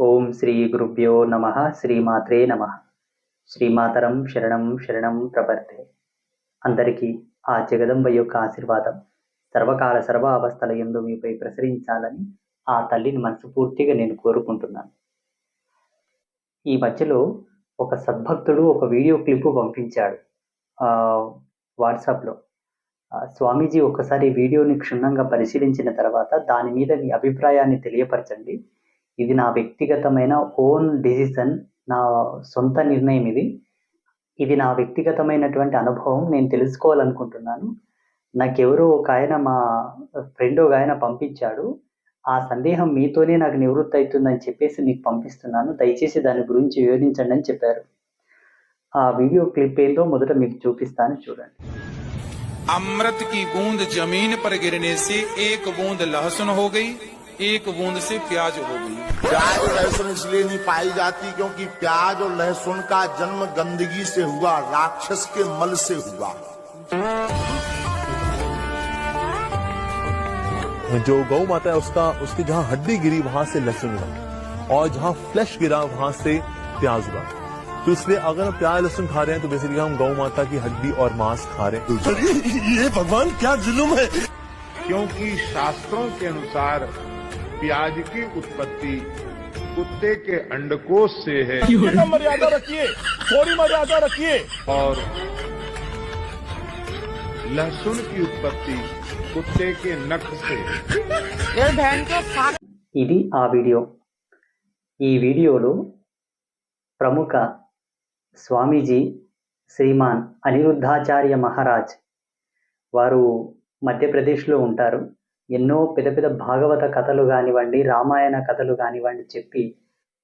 ఓం శ్రీ గురుభ్యో నమ శ్రీమాత్రే నమ. శ్రీమాతరం శరణం శరణం ప్రపర్తే అందరికీ ఆ జగదంబ యొక్క ఆశీర్వాదం సర్వకాల సర్వ అవస్థల ఎందు మీపై ప్రసరించాలని ఆ తల్లిని మనస్ఫూర్తిగా నేను కోరుకుంటున్నాను. ఈ మధ్యలో ఒక సద్భక్తుడు ఒక వీడియో క్లిప్ పంపించాడు వాట్సాప్లో. స్వామీజీ ఒకసారి వీడియోని క్షుణ్ణంగా పరిశీలించిన తర్వాత దాని మీద మీ అభిప్రాయాన్ని తెలియపరచండి. ఇది నా వ్యక్తిగతమైన ఓన్ డిసిషన్ నా సొంత నిర్ణయం ఇది. ఇది నా వ్యక్తిగతమైనటువంటి అనుభవం నేను తెలుసుకోవాలనుకుంటున్నాను. నాకెవరో ఒక ఆయన మా ఫ్రెండ్ ఒక ఆయన పంపించాడు. ఆ సందేహం మీతోనే నాకు నివృత్తి అవుతుందని చెప్పేసి మీకు పంపిస్తున్నాను. దయచేసి దాని గురించి వివరించండి అని చెప్పారు. ఆ వీడియో క్లిప్ ఏందో మొదట మీకు చూపిస్తాను చూడండి. అమృత్కి బూంద్ జమీన్ పర్ గిరనే సే ఏక బూంద్ లహసున్ హో గయి एक बूंद से प्याज हो गई। प्याज और लहसुन इसलिए नहीं पाई जाती क्योंकि प्याज और लहसुन का जन्म गंदगी से हुआ राक्षस के मल से हुआ। जो गौ माता है उसका उसकी जहाँ हड्डी गिरी वहाँ से लहसुन उगा और जहाँ फ्लैश गिरा वहाँ से प्याज उगा तो इसलिए अगर हम प्याज लहसुन खा रहे हैं तो बेसिकली हम गौ माता की हड्डी और मांस खा रहे हैं। ये भगवान क्या जुलुम है? क्योंकि शास्त्रों के अनुसार प्याज की उत्पत्ति कुत्ते के अंडकोश से है मर्यादा रखिए थोड़ी मर्यादा रखिए और लहसुन की उत्पत्ति कुत्ते के नख से है ఇది ఆ వీడియో ఈ వీడియోలో ప్రముఖ స్వామీజీ శ్రీమాన్ అనిరుద్ధాచార్య మహారాజ్ వారు మధ్యప్రదేశ్లో ఉంటారు ఎన్నో పెద్ద పెద్ద భాగవత కథలు కానివ్వండి రామాయణ కథలు కానివ్వండి చెప్పి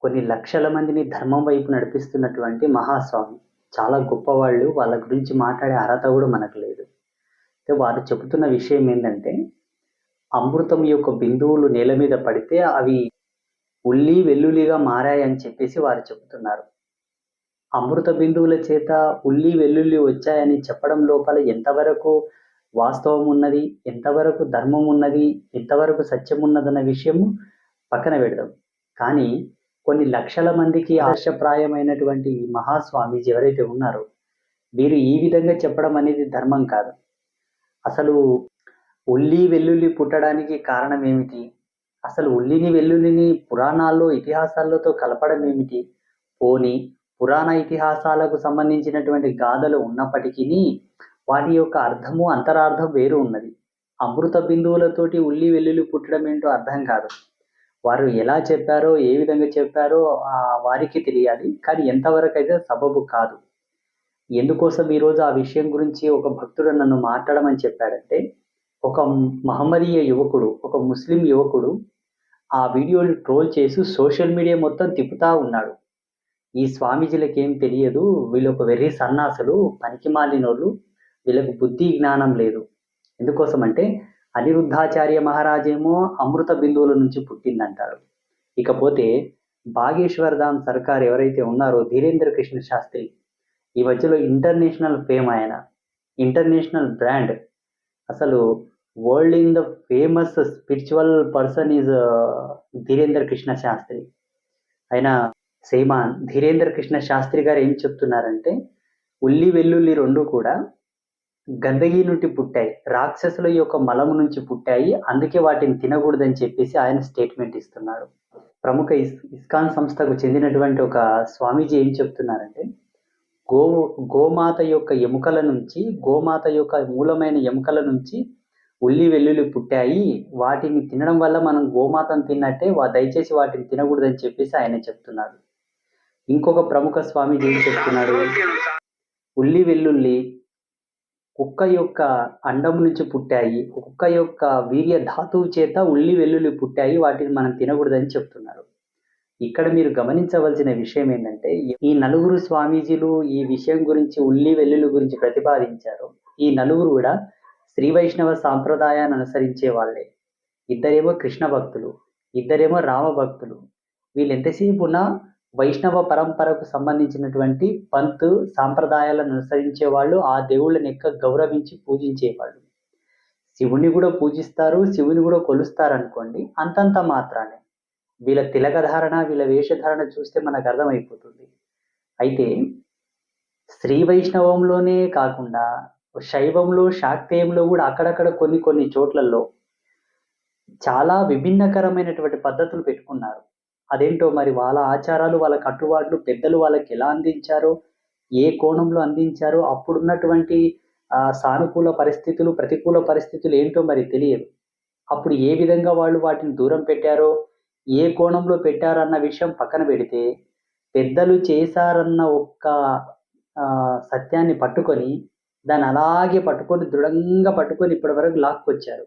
కొన్ని లక్షల మందిని ధర్మం వైపు నడిపిస్తున్నటువంటి మహాస్వామి. చాలా గొప్పవాళ్ళు. వాళ్ళ గురించి మాట్లాడే అర్హత కూడా మనకు లేదు. వారు చెబుతున్న విషయం ఏంటంటే అమృతం యొక్క బిందువులు నేల మీద పడితే అవి ఉల్లి వెల్లుల్లిగా మారాయని చెప్పేసి వారు చెబుతున్నారు. అమృత బిందువుల చేత ఉల్లి వెల్లుల్లి వచ్చాయని చెప్పడం లోపల ఎంతవరకు వాస్తవం ఉన్నది ఎంతవరకు ధర్మం ఉన్నది ఎంతవరకు సత్యం ఉన్నదన్న విషయము పక్కన పెడదాం. కానీ కొన్ని లక్షల మందికి ఆశప్రాయమైనటువంటి మహాస్వామీజీ ఎవరైతే ఉన్నారో వీరు ఈ విధంగా చెప్పడం అనేది ధర్మం కాదు. అసలు ఉల్లి వెల్లుల్లి పుట్టడానికి కారణం ఏమిటి? అసలు ఉల్లిని వెల్లుల్లిని పురాణాల్లో ఇతిహాసాలతో కలపడం ఏమిటి? పోని పురాణ ఇతిహాసాలకు సంబంధించినటువంటి గాథలు ఉన్నప్పటికీ వాటి యొక్క అర్థము అంతరార్థం వేరు ఉన్నది. అమృత బిందువులతోటి ఉల్లి వెల్లుల్లి పుట్టడం ఏంటో అర్థం కాదు. వారు ఎలా చెప్పారో ఏ విధంగా చెప్పారో వారికి తెలియాలి. కానీ ఎంతవరకు అయితే సబబు కాదు. ఎందుకోసం ఈరోజు ఆ విషయం గురించి ఒక భక్తుడు నన్ను మాట్లాడమని చెప్పాడంటే ఒక మహమ్మదీయ యువకుడు ఒక ముస్లిం యువకుడు ఆ వీడియోని ట్రోల్ చేసి సోషల్ మీడియా మొత్తం తిప్పుతా ఉన్నాడు. ఈ స్వామీజీలకు ఏం తెలియదు. వీళ్ళు ఒక వెర్రి సన్నాసులు పనికి మాలినోళ్ళు. వీళ్ళకు బుద్ధి జ్ఞానం లేదు. ఎందుకోసం అంటే అనిరుద్ధాచార్య మహారాజేమో అమృత బిందువుల నుంచి పుట్టిందంటారు ఇకపోతే బాగేశ్వర్ ధామ్ సర్కార్ ఎవరైతే ఉన్నారో ధీరేంద్ర కృష్ణ శాస్త్రి ఈ మధ్యలో ఇంటర్నేషనల్ ఫేమ్ ఆయన ఇంటర్నేషనల్ బ్రాండ్. అసలు world in the famous spiritual person is Dhirendra Krishna Shastri. ఆయన సేమాన్ ధీరేంద్ర కృష్ణ శాస్త్రి గారు ఏం చెప్తున్నారంటే ఉల్లి వెల్లుల్లి రెండు కూడా గందగి నుండి పుట్టాయి. రాక్షసుల యొక్క మలము నుంచి పుట్టాయి. అందుకే వాటిని తినకూడదని చెప్పేసి ఆయన స్టేట్మెంట్ ఇస్తున్నాడు. ప్రముఖ ఇస్ ఇస్కాన్ సంస్థకు చెందినటువంటి ఒక స్వామీజీ ఏం చెప్తున్నారంటే గో గోమాత యొక్క ఎముకల నుంచి గోమాత యొక్క మూలమైన ఎముకల నుంచి ఉల్లి వెల్లుల్లి పుట్టాయి. వాటిని తినడం వల్ల మనం గోమాతను తిన్నట్టే వా దయచేసి వాటిని తినకూడదని చెప్పేసి ఆయన చెప్తున్నాడు. ఇంకొక ప్రముఖ స్వామీజీ ఏం చెప్తున్నాడు? ఉల్లి వెల్లుల్లి కుక్క యొక్క అండం నుంచి పుట్టాయి. కుక్క యొక్క వీర్య ధాతువు చేత ఉల్లి వెల్లుల్లి పుట్టాయి. వాటిని మనం తినకూడదని చెప్తున్నారు. ఇక్కడ మీరు గమనించవలసిన విషయం ఏంటంటే ఈ నలుగురు స్వామీజీలు ఈ విషయం గురించి ఉల్లి వెల్లుల్లి గురించి ప్రతిపాదించారు. ఈ నలుగురు కూడా శ్రీ వైష్ణవ సాంప్రదాయాన్ని అనుసరించే వాళ్ళే. ఇద్దరేమో కృష్ణ భక్తులు ఇద్దరేమో రామ భక్తులు. వీళ్ళు ఎంతసేపు ఉన్నా వైష్ణవ పరంపరకు సంబంధించినటువంటి పంత్ సాంప్రదాయాలను అనుసరించే వాళ్ళు ఆ దేవుళ్ళని ఎక్క గౌరవించి పూజించేవాళ్ళు. శివుని కూడా పూజిస్తారు శివుని కూడా కొలుస్తారు అనుకోండి అంతంత మాత్రానే. వీళ్ళ తిలకధారణ వీళ్ళ వేషధారణ చూస్తే మనకు అర్థమైపోతుంది. అయితే శ్రీ వైష్ణవంలోనే కాకుండా శైవంలో శాక్తేయంలో కూడా అక్కడక్కడ కొన్ని కొన్ని చోట్లలో చాలా విభిన్నకరమైనటువంటి పద్ధతులు పెట్టుకున్నారు. అదేంటో మరి వాళ్ళ ఆచారాలు వాళ్ళ కట్టుబాట్లు పెద్దలు వాళ్ళకి ఎలా అందించారో ఏ కోణంలో అందించారో అప్పుడున్నటువంటి సానుకూల పరిస్థితులు ప్రతికూల పరిస్థితులు ఏంటో మరి తెలియదు. అప్పుడు ఏ విధంగా వాళ్ళు వాటిని దూరం పెట్టారో ఏ కోణంలో పెట్టారన్న విషయం పక్కన పెడితే పెద్దలు చేశారన్న ఒక్క సత్యాన్ని పట్టుకొని దాన్ని అలాగే పట్టుకొని దృఢంగా పట్టుకొని ఇప్పటి వరకు లాక్కొచ్చారు.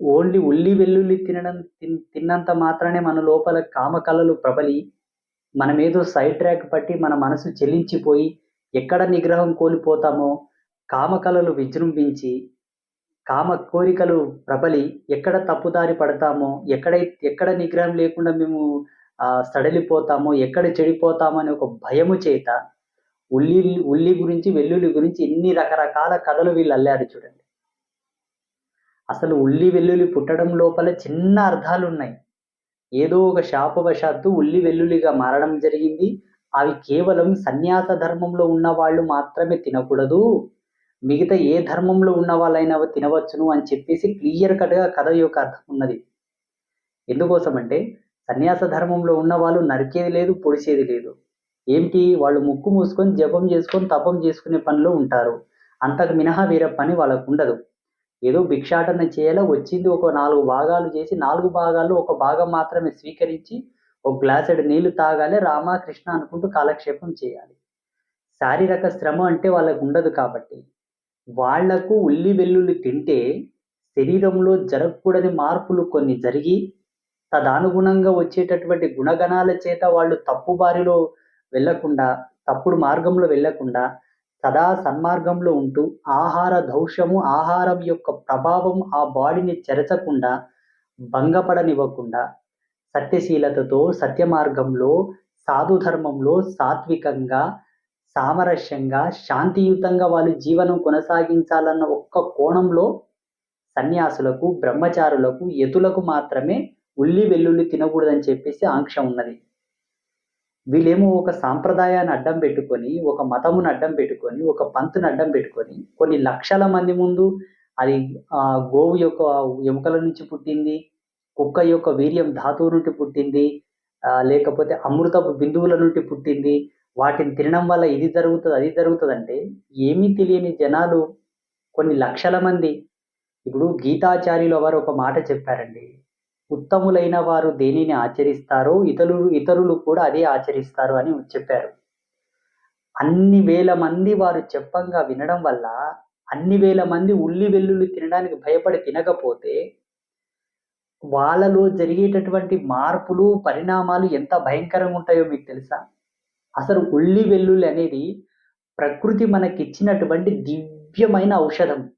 ఓన్లీ ఉల్లి వెల్లుల్లి తినడం తిన్- తిన్నంత మాత్రానే మన లోపల కామకళలు ప్రబలి మనమేదో సైడ్ ట్రాక్ పట్టి మన మనసు చెల్లించిపోయి ఎక్కడ నిగ్రహం కోల్పోతామో కామకళలు విజృంభించి కామ కోరికలు ప్రబలి ఎక్కడ తప్పుదారి పడతామో ఎక్కడ ఎక్కడ నిగ్రహం లేకుండా మేము సడలిపోతామో ఎక్కడ చెడిపోతామో అనే ఒక భయము చేత ఉల్లి ఉల్లి గురించి వెల్లుల్లి గురించి ఎన్ని రకరకాల కథలు వీళ్ళు అల్లారు చూడండి. అసలు ఉల్లి వెల్లుల్లి పుట్టడం లోపల చిన్న అర్థాలు ఉన్నాయి ఏదో ఒక శాపవశాత్తు ఉల్లి వెల్లుల్లిగా మారడం జరిగింది. అవి కేవలం సన్యాస ధర్మంలో ఉన్న వాళ్ళు మాత్రమే తినకూడదు. మిగతా ఏ ధర్మంలో ఉన్న వాళ్ళైనా తినవచ్చును అని చెప్పేసి క్లియర్ కట్గా కథ యొక్క అర్థం ఉన్నది. ఎందుకోసం అంటే సన్యాస ధర్మంలో ఉన్న వాళ్ళు నరికేది లేదు పొడిచేది లేదు. ఏంటి వాళ్ళు ముక్కు మూసుకొని జపం చేసుకొని తపం చేసుకునే పనిలో ఉంటారు. అంతకు మినహా వేరే పని వాళ్ళకు ఉండదు. ఏదో భిక్షాటన చేయాలో? వచ్చింది ఒక నాలుగు భాగాలు చేసి నాలుగు భాగాలు ఒక భాగం మాత్రమే స్వీకరించి ఒక గ్లాసెడు నీళ్ళు తాగాలి రామకృష్ణ అనుకుంటూ కాలక్షేపం చేయాలి. శారీరక శ్రమ అంటే వాళ్ళకు ఉండదు కాబట్టి. వాళ్ళకు ఉల్లి వెల్లుల్లి తింటే శరీరంలో జరగకూడని మార్పులు కొన్ని జరిగి తదనుగుణంగా వచ్చేటటువంటి గుణగణాల చేత వాళ్ళు తప్పు బారిలో వెళ్ళకుండా తప్పుడు మార్గంలో వెళ్ళకుండా సదా సన్మార్గంలో ఉంటూ ఆహార దౌష్యము ఆహారం యొక్క ప్రభావం ఆ బాడీని చెరచకుండా భంగపడనివ్వకుండా సత్యశీలతతో సత్య మార్గంలో సాధు ధర్మంలో సాత్వికంగా సామరస్యంగా శాంతియుతంగా వాళ్ళు జీవనం కొనసాగించాలన్న ఒక్క కోణంలో సన్యాసులకు బ్రహ్మచారులకు యతులకు మాత్రమే ఉల్లి వెల్లుల్లి తినకూడదని చెప్పేసి ఆంక్ష ఉన్నది. వీళ్ళేమో ఒక సాంప్రదాయాన్ని అడ్డం పెట్టుకొని ఒక మతమును అడ్డం పెట్టుకొని ఒక పంతుని అడ్డం పెట్టుకొని కొన్ని లక్షల మంది ముందు అది ఆ గోవు యొక్క ఎముకల నుంచి పుట్టింది కుక్క యొక్క వీర్యం ధాతువు నుండి పుట్టింది లేకపోతే అమృతపు బిందువుల నుండి పుట్టింది. వాటిని తినడం వల్ల ఇది జరుగుతుంది అది జరుగుతుంది అంటే ఏమీ తెలియని జనాలు కొన్ని లక్షల మంది. ఇప్పుడు గీతాచార్యులు వారు ఒక మాట చెప్పారండి ఉత్తములైన వారు దేనిని ఆచరిస్తారో ఇతరులు ఇతరులు కూడా అదే ఆచరిస్తారు అని చెప్పారు. అన్ని వేల మంది వారు చెప్పంగా వినడం వల్ల అన్ని వేల మంది ఉల్లి వెల్లుల్లి తినడానికి భయపడి తినకపోతే వాళ్ళలో జరిగేటటువంటి మార్పులు పరిణామాలు ఎంత భయంకరంగా ఉంటాయో మీకు తెలుసా? అసలు ఉల్లి వెల్లుల్లి అనేది ప్రకృతి మనకిచ్చినటువంటి దివ్యమైన ఔషధం.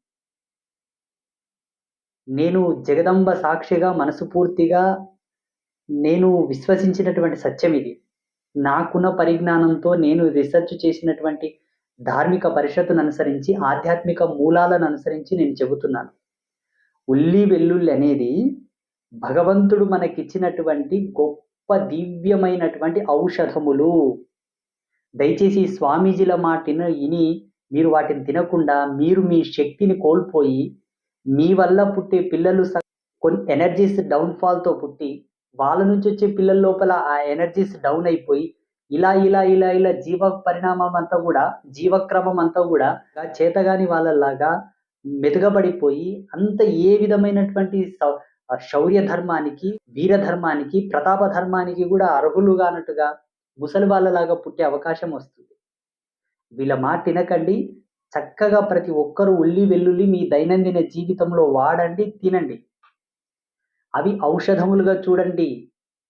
నేను జగదంబ సాక్షిగా మనసుపూర్తిగా నేను విశ్వసించినటువంటి సత్యం ఇది. నాకున్న పరిజ్ఞానంతో నేను రీసెర్చ్ చేసినటువంటి ధార్మిక పరిషత్తును అనుసరించి ఆధ్యాత్మిక మూలాలను అనుసరించి నేను చెబుతున్నాను. ఉల్లి వెల్లుల్లి అనేది భగవంతుడు మనకిచ్చినటువంటి గొప్ప దివ్యమైనటువంటి ఔషధములు. దయచేసి స్వామీజీల మాటిని విని మీరు వాటిని తినకుండా మీరు మీ శక్తిని కోల్పోయి మీ వల్ల పుట్టే పిల్లలు కొన్ని ఎనర్జీస్ డౌన్ఫాల్తో పుట్టి వాళ్ళ నుంచి వచ్చే పిల్లల లోపల ఆ ఎనర్జీస్ డౌన్ అయిపోయి ఇలా ఇలా ఇలా ఇలా జీవ పరిణామం అంతా కూడా జీవక్రమం అంతా కూడా చేతగాని వాళ్ళలాగా మెతుగబడిపోయి అంత ఏ విధమైనటువంటి సౌ- శౌర్య ధర్మానికి వీర ధర్మానికి ప్రతాప ధర్మానికి కూడా అర్హులుగా అన్నట్టుగా ముసలి వాళ్ళలాగా పుట్టే అవకాశం వస్తుంది. వీళ్ళ మాట తినకండి చక్కగా ప్రతి ఒక్కరూ ఉల్లి వెల్లుల్లి మీ దైనందిన జీవితంలో వాడండి తినండి. అవి ఔషధములుగా చూడండి.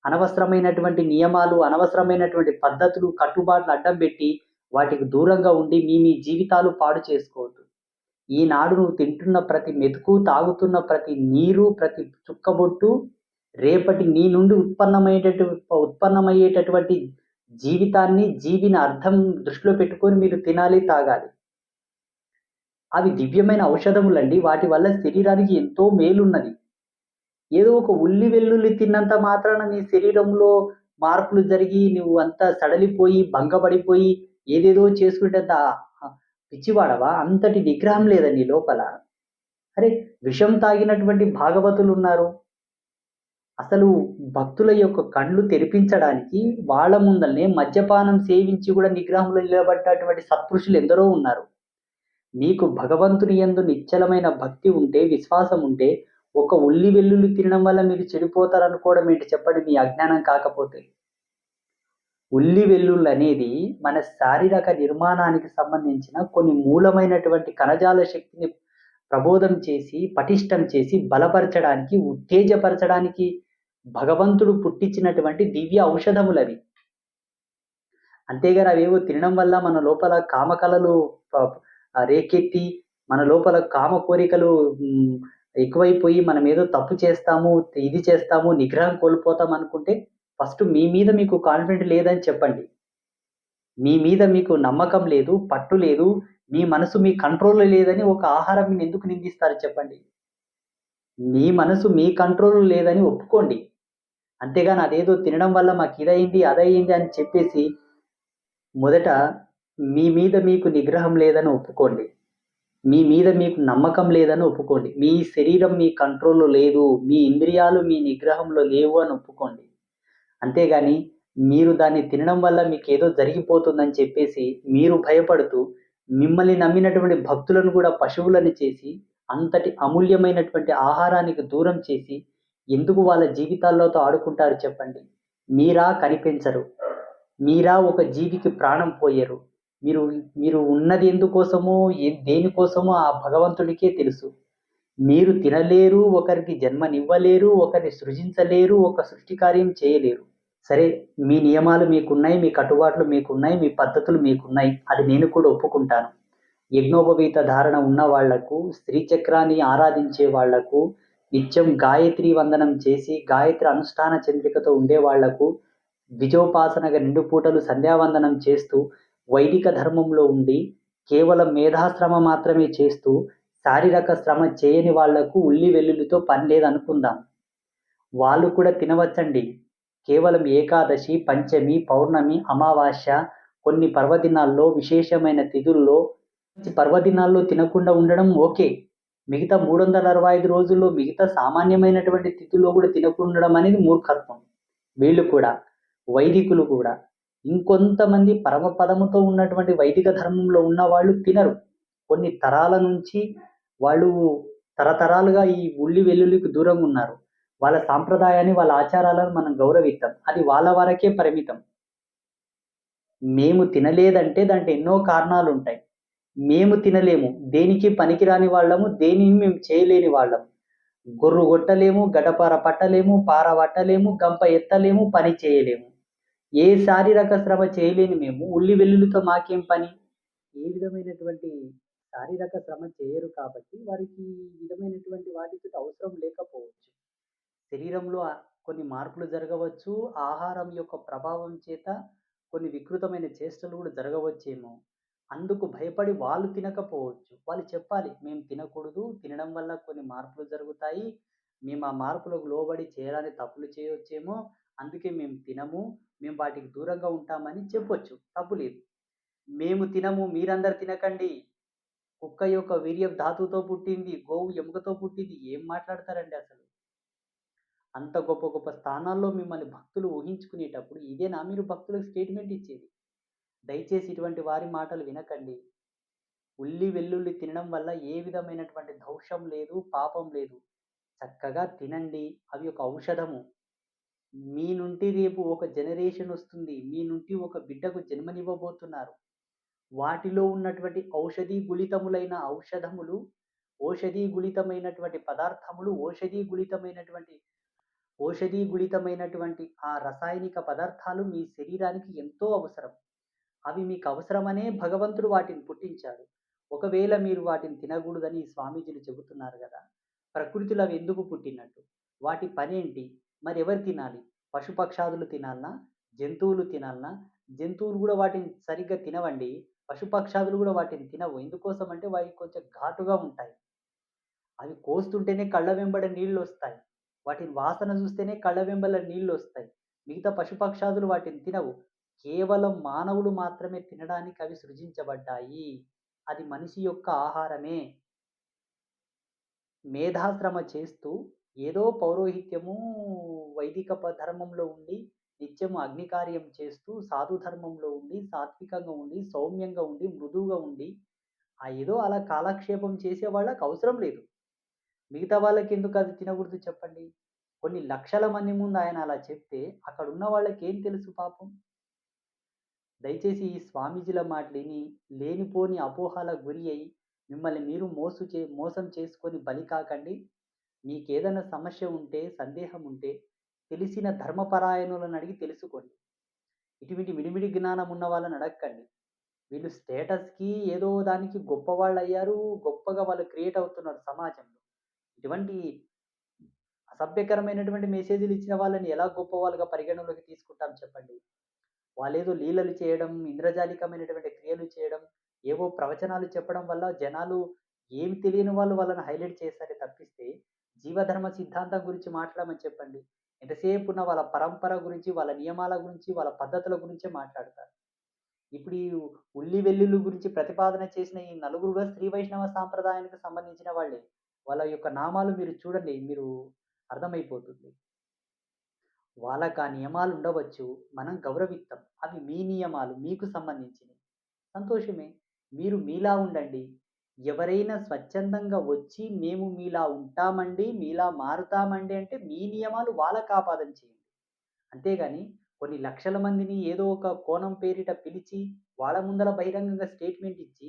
అనవసరమైనటువంటి నియమాలు అనవసరమైనటువంటి పద్ధతులు కట్టుబాట్లు అడ్డం పెట్టి వాటికి దూరంగా ఉండి మీ మీ జీవితాలు పాడు చేసుకోవద్దు. ఈనాడు నువ్వు తింటున్న ప్రతి మెతుకు తాగుతున్న ప్రతి నీరు ప్రతి చుక్కబొట్టు రేపటి నీ నుండి ఉత్పన్నమయ్యేటటువంటి ఉత్పన్నమయ్యేటటువంటి జీవితాన్ని జీవిని అర్థం దృష్టిలో పెట్టుకొని మీరు తినాలి తాగాలి. అవి దివ్యమైన ఔషధములండి. వాటి వల్ల శరీరానికి ఎంతో మేలున్నది. ఏదో ఒక ఉల్లి వెల్లుల్లి తిన్నంత మాత్రాన నీ శరీరంలో మార్పులు జరిగి నువ్వు అంతా సడలిపోయి భంగపడిపోయి ఏదేదో చేసుకుంటే పిచ్చివాడవా? అంతటి నిగ్రహం లేదా నీ లోపల? అరే విషం తాగినటువంటి భాగవతులు ఉన్నారు. అసలు భక్తుల యొక్క కళ్ళు తెరిపించడానికి వాళ్ళ ముందల్నే మద్యపానం సేవించి కూడా నిగ్రహంలో నిలబడ్డటువంటి సత్పురుషులు ఎందరో ఉన్నారు. మీకు భగవంతుని యందు నిశ్చలమైన భక్తి ఉంటే విశ్వాసం ఉంటే ఒక ఉల్లి వెల్లుల్లి తినడం వల్ల మీరు చెడిపోతారనుకోవడం ఏంటి చెప్పండి మీ అజ్ఞానం కాకపోతే. ఉల్లి వెల్లుల్లి అనేది మన శారీరక నిర్మాణానికి సంబంధించిన కొన్ని మూలమైనటువంటి కణజాల శక్తిని ప్రబోధం చేసి పటిష్టం చేసి బలపరచడానికి ఉత్తేజపరచడానికి భగవంతుడు పుట్టించినటువంటి దివ్య ఔషధములవి అంతేగాని అవేవో తినడం వల్ల మన లోపల కామకలలు రేకెత్తి మన లోపల కామ కోరికలు ఎక్కువైపోయి మనం ఏదో తప్పు చేస్తాము ఇది చేస్తాము నిగ్రహం కోల్పోతాం అనుకుంటే ఫస్ట్ మీ మీద మీకు కాన్ఫిడెంట్ లేదని చెప్పండి. మీ మీద మీకు నమ్మకం లేదు పట్టు లేదు మీ మనసు మీ కంట్రోల్లో లేదని ఒక ఆహారం ఎందుకు నిందిస్తారు చెప్పండి. మీ మనసు మీ కంట్రోల్ లేదని ఒప్పుకోండి. అంతేగాని అదేదో తినడం వల్ల మాకు ఇదయింది అదయింది అని చెప్పేసి మొదట మీ మీద మీకు నిగ్రహం లేదని ఒప్పుకోండి. మీ మీద మీకు నమ్మకం లేదని ఒప్పుకోండి. మీ శరీరం మీ కంట్రోల్లో లేదు మీ ఇంద్రియాలు మీ నిగ్రహంలో లేవు అని ఒప్పుకోండి. అంతేగాని మీరు దాన్ని తినడం వల్ల మీకు ఏదో జరిగిపోతుందని చెప్పేసి మీరు భయపడుతూ మిమ్మల్ని నమ్మినటువంటి భక్తులను కూడా పశువులను చేసి అంతటి అమూల్యమైనటువంటి ఆహారానికి దూరం చేసి ఎందుకు వాళ్ళ జీవితాల్లోతో ఆడుకుంటారు చెప్పండి. మీరా కనిపించరు. మీరా ఒక జీవికి ప్రాణం పోయరు. మీరు మీరు ఉన్నది ఎందుకోసమో ఏ- దేనికోసమో ఆ భగవంతుడికే తెలుసు. మీరు తినలేరు ఒకరికి జన్మనివ్వలేరు ఒకరిని సృజించలేరు ఒక సృష్టి కార్యం చేయలేరు. సరే మీ నియమాలు మీకున్నాయి మీ కట్టుబాట్లు మీకున్నాయి మీ పద్ధతులు మీకున్నాయి. అది నేను కూడా ఒప్పుకుంటాను. యజ్ఞోపవీత ధారణ ఉన్న వాళ్ళకు స్త్రీ చక్రాన్ని ఆరాధించే వాళ్ళకు నిత్యం గాయత్రి వందనం చేసి గాయత్రి అనుష్ఠాన చంద్రికతో ఉండే వాళ్ళకు విజయోపాసనగా రెండు పూటలు సంధ్యావందనం చేస్తూ వైదిక ధర్మంలో ఉండి కేవలం మేధాశ్రమ మాత్రమే చేస్తూ శారీరక శ్రమ చేయని వాళ్ళకు ఉల్లి వెల్లుల్లితో పని లేదనుకుందాం. వాళ్ళు కూడా తినవచ్చండి. కేవలం ఏకాదశి పంచమి పౌర్ణమి అమావాస్య కొన్ని పర్వదినాల్లో విశేషమైన తిథుల్లో పర్వదినాల్లో తినకుండా ఉండడం ఓకే. మిగతా మూడు వందల అరవై ఐదు రోజుల్లో మిగతా సామాన్యమైనటువంటి తిథుల్లో కూడా తినకుండా ఉండడం అనేది మూర్ఖత్వం. వీళ్ళు కూడా వైదికులు కూడా. ఇంకొంతమంది పరమపదముతో ఉన్నటువంటి వైదిక ధర్మంలో ఉన్న వాళ్ళు తినరు. కొన్ని తరాల నుంచి వాళ్ళు తరతరాలుగా ఈ ఉల్లి వెల్లుల్లికి దూరంగా ఉన్నారు. వాళ్ళ సాంప్రదాయాన్ని వాళ్ళ ఆచారాలను మనం గౌరవిస్తాం. అది వాళ్ళ వరకే పరిమితం. మేము తినలేదంటే దాంట్లో ఎన్నో కారణాలు ఉంటాయి. మేము తినలేము. దేనికి పనికిరాని వాళ్ళము దేనిని మేము చేయలేని వాళ్ళము. గొర్రు కొట్టలేము గడపార పట్టలేము పార పట్టలేము గంప ఎత్తలేము పని చేయలేము. ఏ శారీరక శ్రమ చేయలేని మేము ఉల్లి వెల్లుల్లితో మాకేం పని? ఏ విధమైనటువంటి శారీరక శ్రమ చేయరు కాబట్టి వారికి ఈ విధమైనటువంటి వాటితో అవసరం లేకపోవచ్చు. శరీరంలో కొన్ని మార్పులు జరగవచ్చు ఆహారం యొక్క ప్రభావం చేత కొన్ని వికృతమైన చేష్టలు కూడా జరగవచ్చేమో. అందుకు భయపడి వాళ్ళు తినకపోవచ్చు. వాళ్ళు చెప్పాలి మేము తినకూడదు తినడం వల్ల కొన్ని మార్పులు జరుగుతాయి. మేము ఆ మార్పులకు లోబడి చేయడానికి తప్పులు చేయవచ్చేమో. అందుకే మేము తినము మేము వాటికి దూరంగా ఉంటామని చెప్పొచ్చు. తప్పు లేదు. మేము తినము మీరందరు తినకండి. కుక్క యొక్క వీర్యం ధాతుతో పుట్టింది గోవు ఎముకతో పుట్టింది ఏం మాట్లాడతారండి అసలు? అంత గొప్ప గొప్ప స్థానాల్లో మిమ్మల్ని భక్తులు ఊహించుకునేటప్పుడు ఇదేనా మీరు భక్తులకు స్టేట్మెంట్ ఇచ్చేది. దయచేసి ఇటువంటి వారి మాటలు వినకండి. ఉల్లి వెల్లుల్లి తినడం వల్ల ఏ విధమైనటువంటి దోషం లేదు పాపం లేదు. చక్కగా తినండి. అవి ఒక ఔషధము. మీ నుండి రేపు ఒక జనరేషన్ వస్తుంది. మీ నుండి ఒక బిడ్డకు జన్మనివ్వబోతున్నారు. వాటిలో ఉన్నటువంటి ఔషధీ గుళితములైన ఔషధములు ఔషధీ గుళితమైనటువంటి పదార్థములు ఔషధీ గుళితమైనటువంటి ఔషధీ గుళితమైనటువంటి ఆ రసాయనిక పదార్థాలు మీ శరీరానికి ఎంతో అవసరం. అవి మీకు అవసరమనే భగవంతుడు వాటిని పుట్టించాడు. ఒకవేళ మీరు వాటిని తినకూడదని స్వామీజీలు చెబుతున్నారు కదా ప్రకృతిలో అవి ఎందుకు పుట్టినట్టు? వాటి పనేంటి? మరి ఎవరు తినాలి? పశుపక్షాదులు తినాలనా? జంతువులు తినాలనా? జంతువులు కూడా వాటిని సరిగ్గా తినవండి. పశుపక్షాదులు కూడా వాటిని తినవు. ఎందుకోసం అంటే వాటి కొంచెం ఘాటుగా ఉంటాయి. అవి కోస్తుంటేనే కళ్ళ వెంబడ నీళ్ళు వస్తాయి. వాటిని వాసన చూస్తేనే కళ్ళ వెంబల నీళ్ళు వస్తాయి. మిగతా పశుపక్షాదులు వాటిని తినవు. కేవలం మానవుడు మాత్రమే తినడానికి అవి సృజించబడ్డాయి. అది మనిషి యొక్క ఆహారమే. మేధాశ్రమ చేస్తూ ఏదో పౌరోహిత్యము వైదిక ప- ధర్మంలో ఉండి నిత్యము అగ్నికార్యం చేస్తూ సాధు ధర్మంలో ఉండి సాత్వికంగా ఉండి సౌమ్యంగా ఉండి మృదువుగా ఉండి ఆ ఏదో అలా కాలక్షేపం చేసే వాళ్ళకి అవసరం లేదు. మిగతా వాళ్ళకి ఎందుకు అది తినకూడదు చెప్పండి? కొన్ని లక్షల మంది ముందు ఆయన అలా చెప్తే అక్కడ ఉన్న వాళ్ళకి ఏం తెలుసు పాపం? దయచేసి ఈ స్వామీజీల మాటలిని లేనిపోని అపోహాలకు గురి అయి మిమ్మల్ని మీరు మోసు చే మోసం చేసుకొని బలి కాకండి. మీకు ఏదైనా సమస్య ఉంటే సందేహం ఉంటే తెలిసిన ధర్మపరాయణులను అడిగి తెలుసుకోండి. ఇటువంటి మిడిమిడి జ్ఞానం ఉన్న వాళ్ళని అడగకండి. వీళ్ళు స్టేటస్కి ఏదో దానికి గొప్పవాళ్ళు అయ్యారు గొప్పగా వాళ్ళు క్రియేట్ అవుతున్నారు సమాజంలో. ఇటువంటి అసభ్యకరమైనటువంటి మెసేజ్లు ఇచ్చిన వాళ్ళని ఎలా గొప్ప వాళ్ళుగా పరిగణలోకి తీసుకుంటాం చెప్పండి? వాళ్ళేదో లీలలు చేయడం ఇంద్రజాలికమైనటువంటి క్రియలు చేయడం ఏవో ప్రవచనాలు చెప్పడం వల్ల జనాలు ఏమి తెలియని వాళ్ళు వాళ్ళని హైలైట్ చేశారే తప్పిస్తే జీవధర్మ సిద్ధాంతం గురించి మాట్లాడమని చెప్పండి. ఎంతసేపు ఉన్న వాళ్ళ పరంపర గురించి వాళ్ళ నియమాల గురించి వాళ్ళ పద్ధతుల గురించే మాట్లాడతారు. ఇప్పుడు ఈ ఉల్లి వెల్లుల్లి గురించి ప్రతిపాదన చేసిన ఈ నలుగురు కూడా శ్రీ వైష్ణవ సాంప్రదాయానికి సంబంధించిన వాళ్ళే. వాళ్ళ యొక్క నామాలు మీరు చూడండి మీరు అర్థమైపోతుంది. వాళ్ళకు ఆ నియమాలు ఉండవచ్చు మనం గౌరవిస్తాం. అవి మీ నియమాలు మీకు సంబంధించినవి. సంతోషమే. మీరు మీలా ఉండండి. ఎవరైనా స్వచ్ఛందంగా వచ్చి మేము మీలా ఉంటామండి మీలా మారుతామండి అంటే మీ నియమాలు వాళ్ళకి ఆపాదన చేయండి. అంతేగాని కొన్ని లక్షల మందిని ఏదో ఒక కోణం పేరిట పిలిచి వాళ్ళ ముందర బహిరంగంగా స్టేట్మెంట్ ఇచ్చి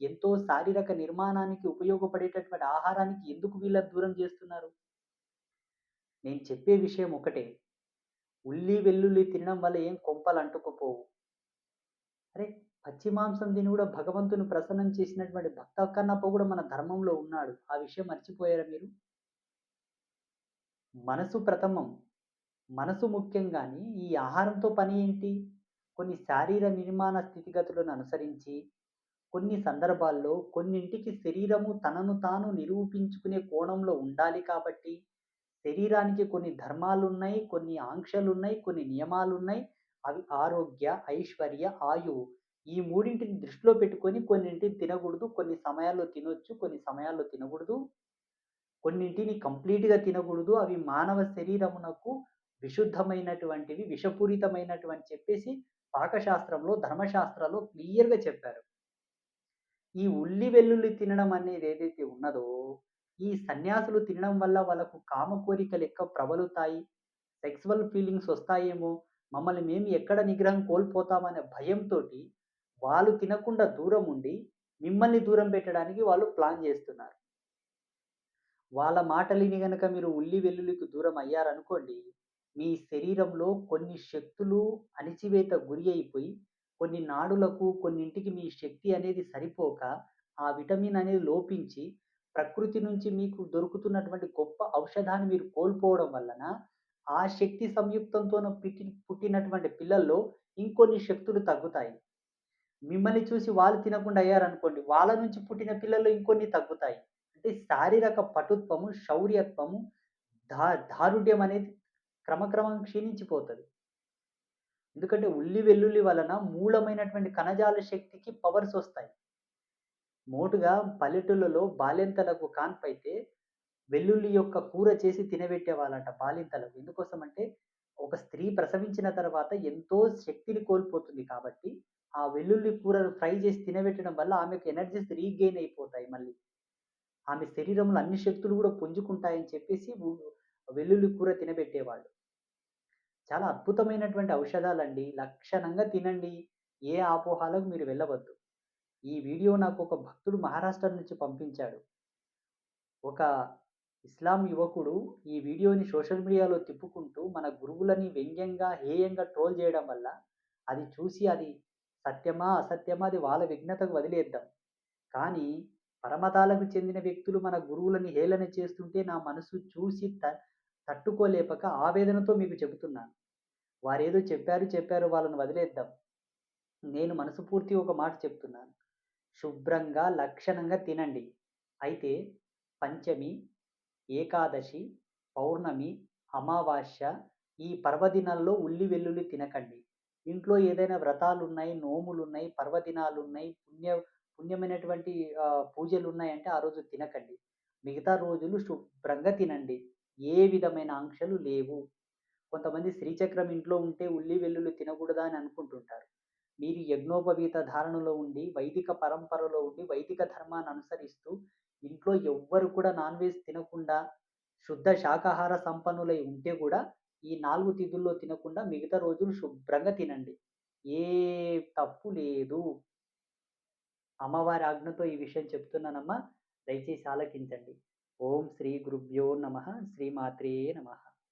ఎంతో శారీరక నిర్మాణానికి ఉపయోగపడేటటువంటి ఆహారానికి ఎందుకు వీళ్ళని దూరం చేస్తున్నారు? నేను చెప్పే విషయం ఒకటే. ఉల్లి వెల్లుల్లి తినడం వల్ల ఏం కొంపలు అంటుకుపోవు. అరే పచ్చి మాంసం తిని కూడా భగవంతుని ప్రసన్నం చేసినటువంటి భక్త కన్నప్ప కూడా మన ధర్మంలో ఉన్నాడు. ఆ విషయం మర్చిపోయారా మీరు? మనసు ప్రథమం. మనసు ముఖ్యం కానీ ఈ ఆహారంతో పని ఏంటి? కొన్ని శారీర నిర్మాణ స్థితిగతులను అనుసరించి కొన్ని సందర్భాల్లో కొన్నింటికి శరీరము తనను తాను నిరూపించుకునే కోణంలో ఉండాలి కాబట్టి శరీరానికి కొన్ని ధర్మాలు ఉన్నాయి కొన్ని ఆంక్షలు ఉన్నాయి కొన్ని నియమాలు ఉన్నాయి అవి ఆరోగ్య ఐశ్వర్య ఆయువు ఈ మూడింటిని దృష్టిలో పెట్టుకొని కొన్నింటిని తినకూడదు కొన్ని సమయాల్లో తినొచ్చు కొన్ని సమయాల్లో తినకూడదు. కొన్నింటిని కంప్లీట్గా తినకూడదు. అవి మానవ శరీరమునకు విశుద్ధమైనటువంటివి విషపూరితమైనటువంటి చెప్పేసి పాకశాస్త్రంలో ధర్మశాస్త్రంలో క్లియర్గా చెప్పారు. ఈ ఉల్లి వెల్లుల్లి తినడం అనేది ఏదైతే ఉన్నదో ఈ సన్యాసులు తినడం వల్ల వాళ్ళకు కామ కోరికలు ఎక్కువ ప్రబలుతాయి సెక్సువల్ ఫీలింగ్స్ వస్తాయేమో మమ్మల్ని మేము ఎక్కడ నిగ్రహం కోల్పోతామనే భయంతో వాళ్ళు తినకుండా దూరం ఉండి మిమ్మల్ని దూరం పెట్టడానికి వాళ్ళు ప్లాన్ చేస్తున్నారు. వాళ్ళ మాటలిని గనక మీరు ఉల్లి వెల్లుల్లికి దూరం అయ్యారనుకోండి మీ శరీరంలో కొన్ని శక్తులు అణిచివేత గురి అయిపోయి కొన్ని నాడులకు కొన్నింటికి మీ శక్తి అనేది సరిపోక ఆ విటమిన్ అనేది లోపించి ప్రకృతి నుంచి మీకు దొరుకుతున్నటువంటి గొప్ప ఔషధాన్ని మీరు కోల్పోవడం వలన ఆ శక్తి సంయుక్తంతో పుట్టి పుట్టినటువంటి పిల్లల్లో ఇంకొన్ని శక్తులు తగ్గుతాయి. మిమ్మల్ని చూసి వాళ్ళు తినకుండా అయ్యారనుకోండి వాళ్ళ నుంచి పుట్టిన పిల్లలు ఇంకొన్ని తగ్గుతాయి. అంటే శారీరక పటుత్వము శౌర్యత్వము దా దారుఢ్యం అనేది క్రమక్రమం క్షీణించిపోతుంది. ఎందుకంటే ఉల్లి వెల్లుల్లి వలన మూలమైనటువంటి కణజాల శక్తికి పవర్స్ వస్తాయి. మోటుగా పల్లెటూళ్ళలో బాలింతలకు కాన్పైతే వెల్లుల్లి యొక్క కూర చేసి తినబెట్టే వాళ్ళంట బాలింతలకు ఎందుకోసం అంటే ఒక స్త్రీ ప్రసవించిన తర్వాత ఎంతో శక్తిని కోల్పోతుంది కాబట్టి ఆ వెల్లుల్లి కూరను ఫ్రై చేసి తినబెట్టడం వల్ల ఆమెకు ఎనర్జీస్ రీగెయిన్ అయిపోతాయి మళ్ళీ. ఆమె శరీరంలో అన్ని శక్తులు కూడా పుంజుకుంటాయని చెప్పేసి వెల్లుల్లి కూర తినబెట్టేవాళ్ళు. చాలా అద్భుతమైనటువంటి ఔషధాలండి. లక్షణంగా తినండి. ఏ ఆపోహాలకు మీరు వెళ్ళవద్దు. ఈ వీడియో నాకు ఒక భక్తుడు మహారాష్ట్ర నుంచి పంపించాడు. ఒక ఇస్లాం యువకుడు ఈ వీడియోని సోషల్ మీడియాలో తిప్పుకుంటూ మన గురువులని వ్యంగ్యంగా హేయంగా ట్రోల్ చేయడం వల్ల అది చూసి అది సత్యమా అసత్యమా అది వాళ్ళ విఘ్నతకు వదిలేద్దాం. కానీ పరమతాలకు చెందిన వ్యక్తులు మన గురువులని హేళన చేస్తుంటే నా మనసు చూసి త తట్టుకోలేపక ఆవేదనతో మీకు చెబుతున్నాను. వారేదో చెప్పారు చెప్పారు వాళ్ళని వదిలేద్దాం. నేను మనసుపూర్తి ఒక మాట చెప్తున్నాను. శుభ్రంగా లక్షణంగా తినండి. అయితే పంచమి ఏకాదశి పౌర్ణమి అమావాస్య ఈ పర్వదినాల్లో ఉల్లి వెల్లుల్లి తినకండి. ఇంట్లో ఏదైనా వ్రతాలు ఉన్నాయి నోములు ఉన్నాయి పర్వదినాలు ఉన్నాయి పుణ్య పుణ్యమైనటువంటి ఆ, పూజలు ఉన్నాయంటే ఆ రోజు తినకండి. మిగతా రోజులు శుభ్రంగా తినండి. ఏ విధమైన ఆంక్షలు లేవు. కొంతమంది శ్రీచక్రం ఇంట్లో ఉంటే ఉల్లి వెల్లుల్లి తినకూడదా అని అనుకుంటుంటారు. మీరు యజ్ఞోపవీత ధారణలో ఉండి వైదిక పరంపరలో ఉండి వైదిక ధర్మాన్ని అనుసరిస్తూ ఇంట్లో ఎవ్వరు కూడా నాన్ వెజ్ తినకుండా శుద్ధ శాకాహార సంపన్నులై ఉంటే కూడా ఈ నాలుగు తిథుల్లో తినకుండా మిగతా రోజులు శుభ్రంగా తినండి. ఏ తప్పు లేదు. అమ్మవారి ఆజ్ఞతో ఈ విషయం చెప్తున్నానమ్మా. దయచేసి ఆలకించండి. ఓం శ్రీ గురుభ్యో నమ. శ్రీమాత్రే నమః.